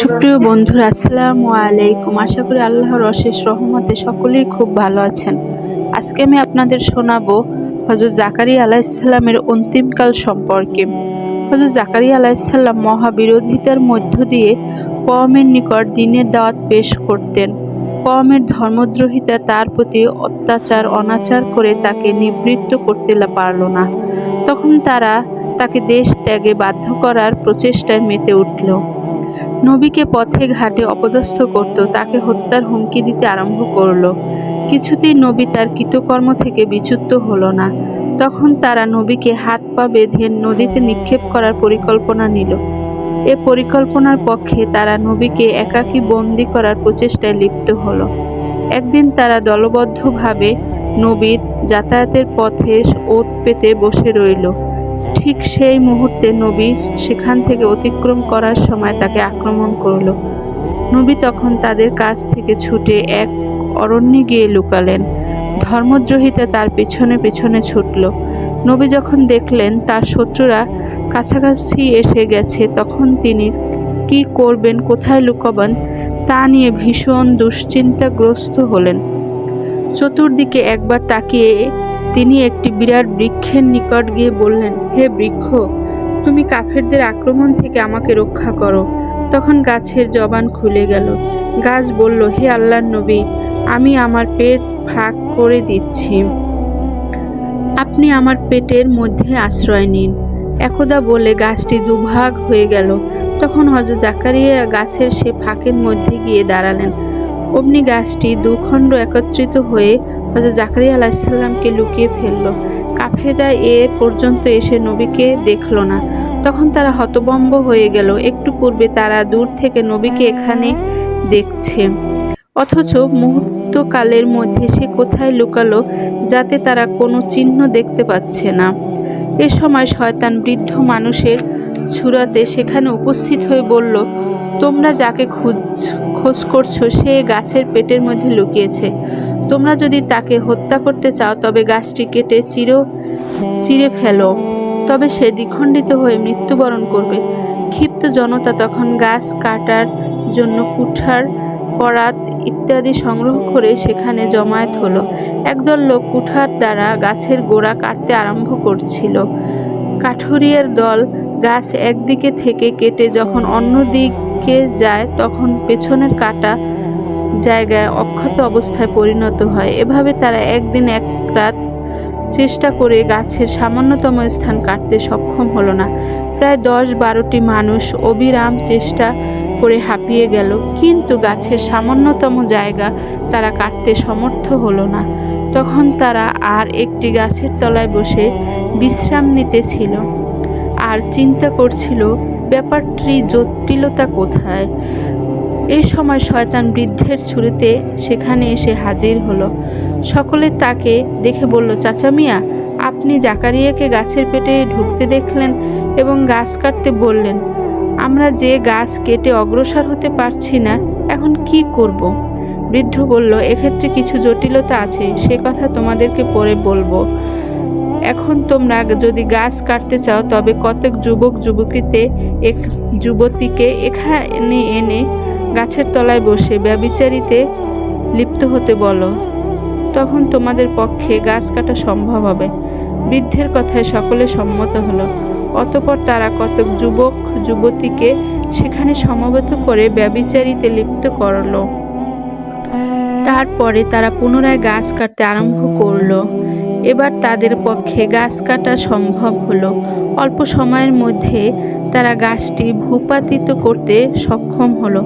সুপ্রিয় বন্ধুরা, আসসালামু আলাইকুম। আশা করি আল্লাহর অশেষ রহমতে সকলেই খুব ভালো আছেন। আজকে আমি আপনাদের শোনাবো হজরত জাকারি আলাইসাল্লামের অন্তিমকাল সম্পর্কে। হজরত জাকারি আলাইসাল্লাম মহাবিরোধিতার মধ্য দিয়ে কওমের নিকট দিনের দাওয়াত পেশ করতেন। কওমের ধর্মদ্রোহিতা তার প্রতি অত্যাচার, অনাচার করে তাকে নিবৃত্ত করতে পারল না। তখন তারা তাকে দেশ ত্যাগে বাধ্য করার প্রচেষ্টায় মেতে উঠল। নবীকে পথে ঘাটে অপদস্থ করত, তাকে হত্যার হুমকি দিতে আরম্ভ করল। কিছুতেই নবী তার কৃতকর্ম থেকে বিচ্যুত হলো না। তখন তারা নবীকে হাত পা বেঁধে নদীতে নিক্ষেপ করার পরিকল্পনা নিল। এ পরিকল্পনার পক্ষে তারা নবীকে একাকী বন্দি করার প্রচেষ্টায় লিপ্ত হলো। একদিন তারা দলবদ্ধভাবে নবীর যাতায়াতের পথে ওত পেতে বসে রইল। ঠিক সেই মুহূর্তে নবী সেখান থেকে অতিক্রম করার সময় তাকে আক্রমণ করল। নবী তখন তাদের কাছ থেকে ছুটে এক অরণ্যে গিয়ে লুকালেন। ধর্মদ্রোহিতা তার পেছনে পেছনে ছুটল। নবী যখন দেখলেন তার শত্রুরা কাছাকাছি এসে গেছে, তখন তিনি কি করবেন, কোথায় লুকাবেন, তা নিয়ে ভীষণ দুশ্চিন্তাগ্রস্ত হলেন। চতুর্দিকে একবার তাকিয়ে তিনি একটি বিরাট বৃক্ষের নিকট গিয়ে বললেন, হে বৃক্ষ, তুমি কাফেরদের আক্রমণ থেকে আমাকে রক্ষা করো। তখন গাছের জবান খুলে গেল। গাছ বলল, হে আল্লাহর নবী, আমি আমার পেট ফাঁক করে দিচ্ছি। আপনি আমার পেটের মধ্যে আশ্রয় নিন। একদা বলে গাছটি দুভাগ হয়ে গেল। তখন হজরত জাকারিয়া গাছের সে ফাঁকের মধ্যে গিয়ে দাঁড়ালেন। অমনি গাছটি দুখণ্ড একত্রিত হয়ে হজরত জাকারিয়া আলাহিসাল্লামকে লুকিয়ে ফেলল। কাফেররা এ পর্যন্ত এসে নবীকে দেখল না। তখন তারা হতবম্ব হয়ে গেল। একটু পূর্বে তারা দূর থেকে নবীকে এখানে দেখছে। অথচ মুহূর্তকালের মধ্যে সে কোথায় লুকালো যাতে তারা কোনো চিহ্ন দেখতে পাচ্ছে না। এ সময় শয়তান বৃদ্ধ মানুষের ছুরাতে সেখানে উপস্থিত হয়ে বলল, তোমরা যাকে খোঁজ খোঁজ করছ সে গাছের পেটের মধ্যে লুকিয়েছে। তোমরা যদি তাকে হত্যা করতে চাও, তবে গাছটি কেটে চির, চিরে ফেলো। তবে সে দ্বিখণ্ডিত হয়ে মৃত্যুবরণ করবে। ক্ষিপ্ত জনতা তখন গাছ কাটার জন্য কুঠার, পরাত ইত্যাদি সংগ্রহ করে সেখানে জমায়েত হলো। একদল লোক কুঠার দ্বারা গাছের গোড়া কাটতে আরম্ভ করছিল। কাঠুরিয়ার দল গাছ একদিকে থেকে কেটে যখন অন্য দিকে যায়, তখন পেছনের কাটা জায়গায় অক্ষত অবস্থায় পরিণত হয়। এভাবে তারা একদিন এক রাত চেষ্টা করে গাছের সামান্যতম স্থান কাটতে সক্ষম হলো না। প্রায় দশ বারোটি মানুষ অবিরাম চেষ্টা করে হাঁপিয়ে গেল, কিন্তু গাছের সামান্যতম জায়গা তারা কাটতে সমর্থ হলো না। তখন তারা আর একটি গাছের তলায় বসে বিশ্রাম নিতেছিল আর চিন্তা করছিল, ব্যাপারটি জটিলতা কোথায়? এই সময় শয়তান বৃদ্ধের ছুরিতে সেখানে এসে হাজির হলো। সকলে তাকে দেখে বলল, চাচা মিয়া, আপনি জাকারিয়াকে গাছের পেটে ঢুকতে দেখলেন এবং গাছ কাটতে বললেন। আমরা যে গাছ কেটে অগ্রসর হতে পারছি না, এখন কি করব। বৃদ্ধ বলল, এক্ষেত্রে কিছু জটিলতা আছে, সে কথা তোমাদেরকে পরে বলব। এখন তোমরা যদি গাছ কাটতে চাও, তবে কতক যুবক যুবতীতে এক, যুবতীকে এখানে এনে গাছের তলায় বসে ব্যবিচারিতে লিপ্ত হতে বলো। তখন তোমাদের পক্ষে গাছ কাটা সম্ভব হবে। বৃদ্ধের কথায় সকলে সম্মত হলো। অতপর তারা কতক যুবক, যুবতীকে সেখানে সমবেত করে ব্যবিচারিতে লিপ্ত করল। তারপরে তারা পুনরায় গাছ কাটতে আরম্ভ করল। এবার তাদের পক্ষে গাছ কাটা সম্ভব হলো। অল্প সময়ের মধ্যে তারা গাছটি ভূপাতিত করতে সক্ষম হলো।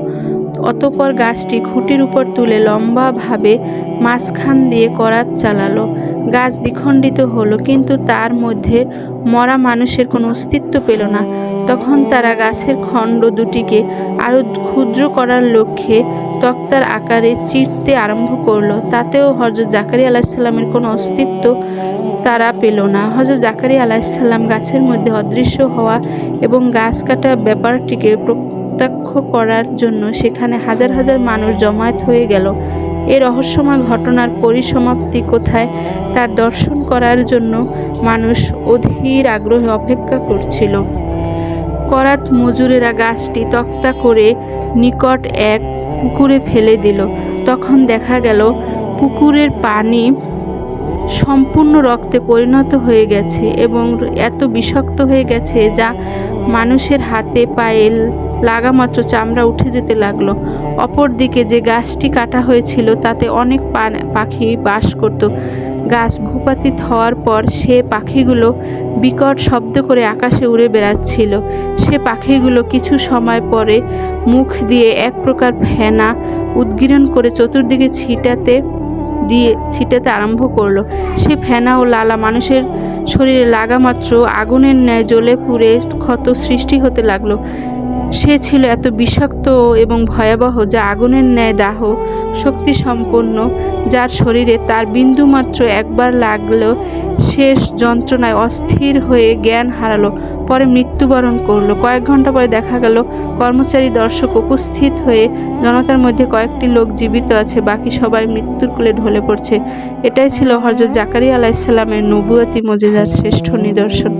অতপর গাছটি খুঁটির উপর তুলে লম্বাভাবে মাঝখান দিয়ে করাত চালালো। গাছ দ্বিখণ্ডিত হলো, কিন্তু তার মধ্যে মরা মানুষের কোনো অস্তিত্ব পেল না। তখন তারা গাছের খণ্ড দুটিকে আরও ক্ষুদ্র করার লক্ষ্যে তক্তার আকারে চিরতে আরম্ভ করল। তাতেও হজরত জাকারি আলাহিসাল্লামের কোনো অস্তিত্ব তারা পেল না। হজরত জাকারি আলাহিসাল্লাম গাছের মধ্যে অদৃশ্য হওয়া এবং গাছ কাটা ব্যাপারটিকে প্রত্যক্ষ করার জন্য সেখানে হাজার হাজার মানুষ জমায়েত হয়ে গেল। এই রহস্যময় ঘটনার পরিসমাপ্তি কোথায় তার দর্শন করার জন্য মানুষ অধীর আগ্রহে অপেক্ষা করছিল। করাত মজুরেরা গাছটি তক্তা করে নিকট এক পুকুরে ফেলে দিল। তখন দেখা গেল, পুকুরের পানি সম্পূর্ণ রক্তে পরিণত হয়ে গেছে এবং এত বিষাক্ত হয়ে গেছে যা মানুষের হাতে পায়ে লাগামাত্র চামড়া উঠে যেতে লাগল। অপরদিকে যে গাছটি কাটা হয়েছিল, তাতে অনেক পাখি বাস করত। গাছ ভূপাতিত হওয়ার পর সে পাখিগুলো বিকট শব্দ করে আকাশে উড়ে বেড়াচ্ছিল। সে পাখিগুলো কিছু সময় পরে মুখ দিয়ে এক প্রকার ফেনা উদ্গীরণ করে চতুর্দিকে ছিটাতে দিয়ে ছিটাতে আরম্ভ করল। সে ফেনা ও লালা মানুষের শরীরে লাগামাত্র আগুনের ন্যায় জ্বলে পুড়ে ক্ষত সৃষ্টি হতে লাগল। সে ছিল এত বিষাক্ত এবং ভয়াবহ যা আগুনের ন্যায় দাহ শক্তি সম্পন্ন যার শরীরে তার বিন্দুমাত্র একবার লাগল, শেষ যন্ত্রণায় অস্থির হয়ে জ্ঞান হারালো, পরে মৃত্যুবরণ করল। কয়েক ঘণ্টা পরে দেখা গেল, কর্মচারী দর্শক উপস্থিত হয়ে জনতার মধ্যে কয়েকটি লোক জীবিত আছে, বাকি সবাই মৃত্যুর কুলে ঢলে পড়ছে। এটাই ছিল হজরত জাকারিয়া আলাইসাল্লামের নবুয়াতি মজেদার শ্রেষ্ঠ নিদর্শন।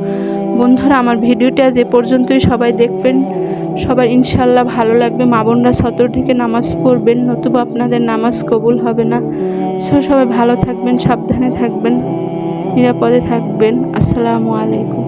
বন্ধুরা, আমার ভিডিওটা এ পর্যন্তই। সবাই দেখবেন। সবার ইনশাল্লাহ ভালো লাগবে। মা বোনরা সতর থেকে নামাজ পড়বেন, নতুবা আপনাদের নামাজ কবুল হবে না। সো সবাই ভালো থাকবেন, সাবধানে থাকবেন, নিরাপদে থাকবেন। আসসালামু আলাইকুম।